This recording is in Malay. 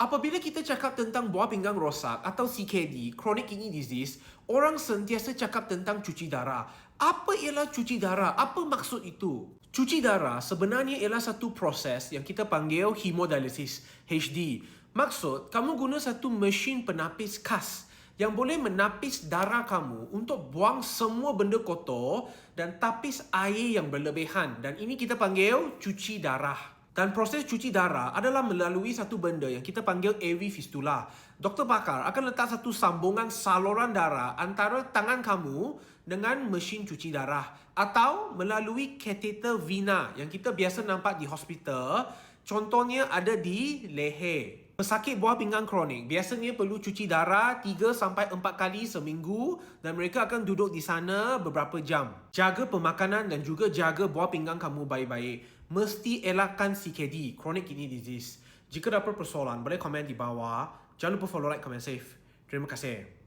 Apabila kita cakap tentang buah pinggang rosak atau CKD, chronic kidney disease, orang sentiasa cakap tentang cuci darah. Apa ialah cuci darah? Apa maksud itu? Cuci darah sebenarnya ialah satu proses yang kita panggil hemodialysis, HD. Maksud, kamu guna satu mesin penapis khas yang boleh menapis darah kamu untuk buang semua benda kotor dan tapis air yang berlebihan. Dan ini kita panggil cuci darah. Dan proses cuci darah adalah melalui satu benda yang kita panggil AV fistula. Doktor pakar akan letak satu sambungan saluran darah antara tangan kamu dengan mesin cuci darah atau melalui kateter vena yang kita biasa nampak di hospital. Contohnya ada di leher. Pesakit buah pinggang kronik biasanya perlu cuci darah 3 sampai 4 kali seminggu dan mereka akan duduk di sana beberapa jam. Jaga pemakanan dan juga jaga buah pinggang kamu baik-baik. Mesti elakkan CKD, chronic kidney disease. Jika dapat persoalan, boleh komen di bawah. Jangan lupa follow, like, comment, save. Terima kasih.